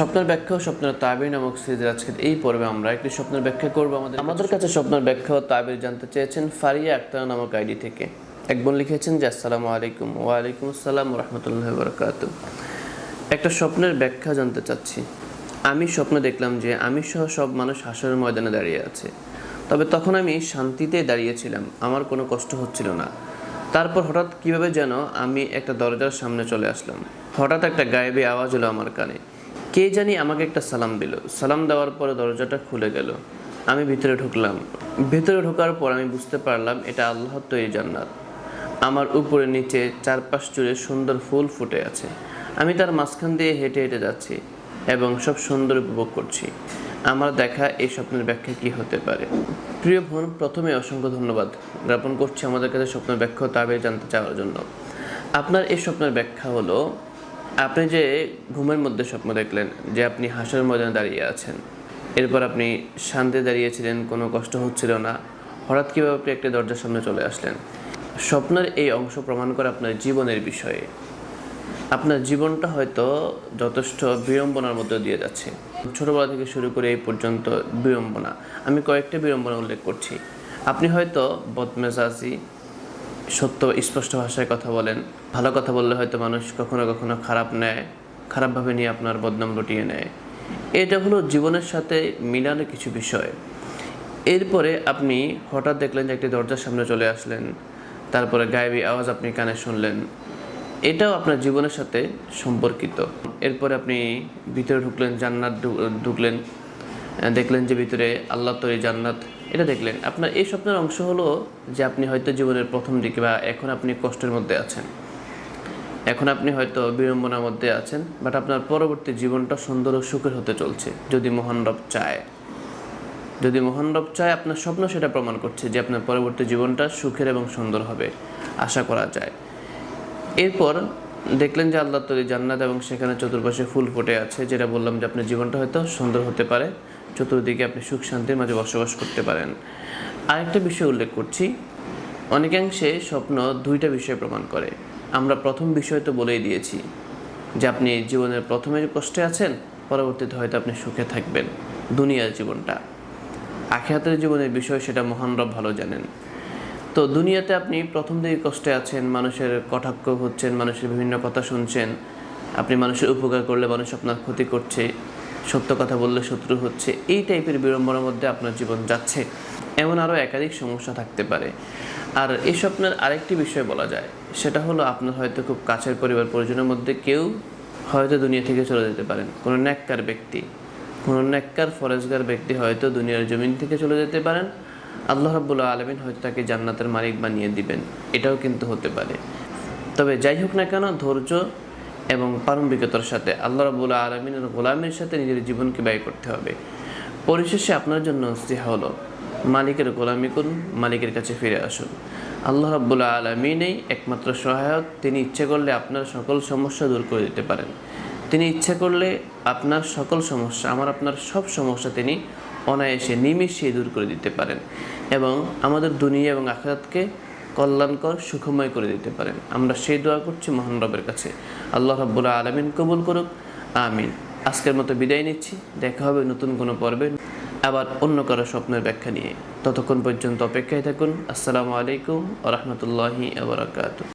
স্বপ্নের ব্যাখ্যা ও স্বপ্নের তাবির নামক সিরিজের আজকের এই পর্বে আমরা একটি স্বপ্নের ব্যাখ্যা করব। আমাদের আমাদের কাছে স্বপ্নের ব্যাখ্যা ও তাবির জানতে চেয়েছেন ফারিয়া আক্তার নামক আইডি থেকে। এক বোন লিখেছেন যে, আসসালামু আলাইকুম। ওয়ালাইকুম আসসালাম রহমতুল্লাহ বরকাত। একটা স্বপ্নের ব্যাখ্যা জানতে চাচ্ছি। আমি স্বপ্ন দেখলাম যে, আমি সহ সব মানুষ হাসরের ময়দানে দাঁড়িয়ে আছে। তবে তখন আমি শান্তিতে দাঁড়িয়েছিলাম। আমার কোনো কষ্ট হচ্ছিল না। তারপর হঠাৎ কীভাবে যেন আমি একটা দরজার সামনে চলে আসলাম। হঠাৎ একটা গায়েবী আওয়াজ হলো আমার কানে। কে জানি আমাকে একটা সালাম দিল। সালাম দেওয়ার পরে দরজাটা খুলে গেল। আমি ভিতরে ঢুকলাম। ভিতরে ঢোকার পর আমি বুঝতে পারলাম এটা আল্লাহর তৈরি জান্নাত। আমার উপরে নিচে চারপাশ জুড়ে সুন্দর ফুল ফুটে আছে। আমি তার মাঝখান দিয়ে হেঁটে হেঁটে যাচ্ছি এবং সব সুন্দর উপভোগ করছি। আমার দেখা এই স্বপ্নের ব্যাখ্যা কি হতে পারে? প্রিয় বোন, প্রথমে অসংখ্য ধন্যবাদ জ্ঞাপন করছি আমাদের কাছে স্বপ্নের ব্যাখ্যা তাবে জানতে চাওয়ার জন্য। আপনার এই স্বপ্নের ব্যাখ্যা হলো আপনি যে ঘুমের মধ্যে স্বপ্ন দেখলেন, যে আপনি হাঁসের ময়দানে দাঁড়িয়ে আছেন, এরপর আপনি শান্তি দাঁড়িয়েছিলেন, কোনো কষ্ট হচ্ছিল না, হঠাৎ কীভাবে আপনি একটি দরজার সামনে চলে আসলেন? স্বপ্নের এই অংশ প্রমাণ করে আপনার জীবনের বিষয়ে। আপনার জীবনটা হয়তো যথেষ্ট বিড়ম্বনার মধ্যে দিয়ে যাচ্ছে। ছোটবেলা থেকে শুরু করে এই পর্যন্ত বিড়ম্বনা। আমি কয়েকটা বিড়ম্বনা উল্লেখ করছি। আপনি হয়তো বদমেজাজি সত্য, স্পষ্ট ভাষায় কথা বলেন। ভালো কথা বললে হয়তো মানুষ কখনো কখনো খারাপ নেয়, খারাপভাবে নিয়ে আপনার বদনাম রটিয়ে নেয়। এটা হলো জীবনের সাথে মিলানো কিছু বিষয়। এরপরে আপনি হঠাৎ দেখলেন যে একটি দরজার সামনে চলে আসলেন, তারপরে গায়েবী আওয়াজ আপনি কানে শুনলেন। এটাও আপনার জীবনের সাথে সম্পর্কিত। এরপরে আপনি ভিতরে ঢুকলেন, জান্নাত ঢুকলেন। দেখলেন যে ভিতরে আল্লাহ তৈরি জান্নাত, এটা দেখলেন। আপনার এই স্বপ্নের অংশ হলো যে আপনি হয়তো জীবনের প্রথম দিকে বা এখন আপনি কষ্টের মধ্যে আছেন। এখন আপনি হয়তো বিড়ম্বনার মধ্যে আছেন বাট আপনার পরবর্তী জীবনটা সুন্দর ও সুখের হতে চলছে, যদি মহান রব চায়। যদি মহান রব চায়, আপনার স্বপ্ন সেটা প্রমাণ করছে যে আপনার পরবর্তী জীবনটা সুখের এবং সুন্দর হবে, আশা করা যায়। এরপর দেখলেন যে আল্লাহ তৈরি জান্নাত এবং সেখানে চতুর্পাশে ফুল ফুটে আছে, যেটা বললাম যে আপনার জীবনটা হয়তো সুন্দর হতে পারে চতুর্দিকে আপনি সুখ শান্তির মাঝে বসবাস করতে পারেন। আরেকটা বিষয় উল্লেখ করছি, অনেকাংশে স্বপ্ন দুইটা বিষয় প্রমাণ করে। আমরা প্রথম বিষয় তো বলেই দিয়েছি যে আপনি জীবনের প্রথমে কষ্টে আছেন, পরবর্তীতে হয়তো আপনি সুখে থাকবেন দুনিয়ার জীবনটা। আখিরাতের জীবনের বিষয় সেটা মহান রব ভালো জানেন। তো দুনিয়াতে আপনি প্রথম দিকে কষ্টে আছেন, মানুষের কটাক্ষ হচ্ছেন, মানুষের বিভিন্ন কথা শুনছেন, আপনি মানুষের উপকার করলে মানুষ আপনার ক্ষতি করছে। সত্য কথা বললে শত্রু হচ্ছে, এই টাইপের বিড়ম্বনার মধ্যে আপনার জীবন যাচ্ছে। এমন আরও একাধিক সমস্যা থাকতে পারে। আর এই স্বপ্নের আরেকটি বিষয় বলা যায়, সেটা হলো আপনার হয়তো খুব কাছের পরিবার পরিজনের মধ্যে কেউ হয়তো দুনিয়া থেকে চলে যেতে পারেন। কোনো ন্যাক্কার ব্যক্তি, কোনো ন্যাক্কার ফরেজগার ব্যক্তি হয়তো দুনিয়ার জমিন থেকে চলে যেতে পারেন। আল্লাহ রাব্বুল আলমিন হয়তো তাকে জান্নাতের মালিক বানিয়ে দিবেন। এটাও কিন্তু হতে পারে। তবে যাই হোক না কেন, ধৈর্য এবং পারম্ভিকতার সাথে আল্লাহ রাবুল আলমিনের গোলামের সাথে নিজের জীবনকে ব্যয় করতে হবে। পরিশেষে আপনার জন্য নসিহা হলো, মালিকের গোলামি করুন, মালিকের কাছে ফিরে আসুন। আল্লাহ রাব্বুল আলমিনেই একমাত্র সহায়ক, তিনি ইচ্ছে করলে আপনার সকল সমস্যা দূর করে দিতে পারেন। তিনি ইচ্ছে করলে আপনার সকল সমস্যা, আমার আপনার সব সমস্যা তিনি অনায়াসে নিমিশে দূর করে দিতে পারেন। এবং আমাদের দুনিয়া এবং আখরাতকে কল্যাণকর, সুখময় করে দিতে পারেন। আমরা সেই দোয়া করছি মহান রবের কাছে। আল্লাহ রাব্বুল আলমিন কবুল করুক। আমিন। আজকের মতো বিদায় নিচ্ছি। দেখা হবে নতুন কোনো পর্বে, আবার অন্য কারও স্বপ্নের ব্যাখ্যা নিয়ে। ততক্ষণ পর্যন্ত অপেক্ষায় থাকুন। আসসালামু আলাইকুম আ রহমতুল্লাহি আবরাকাত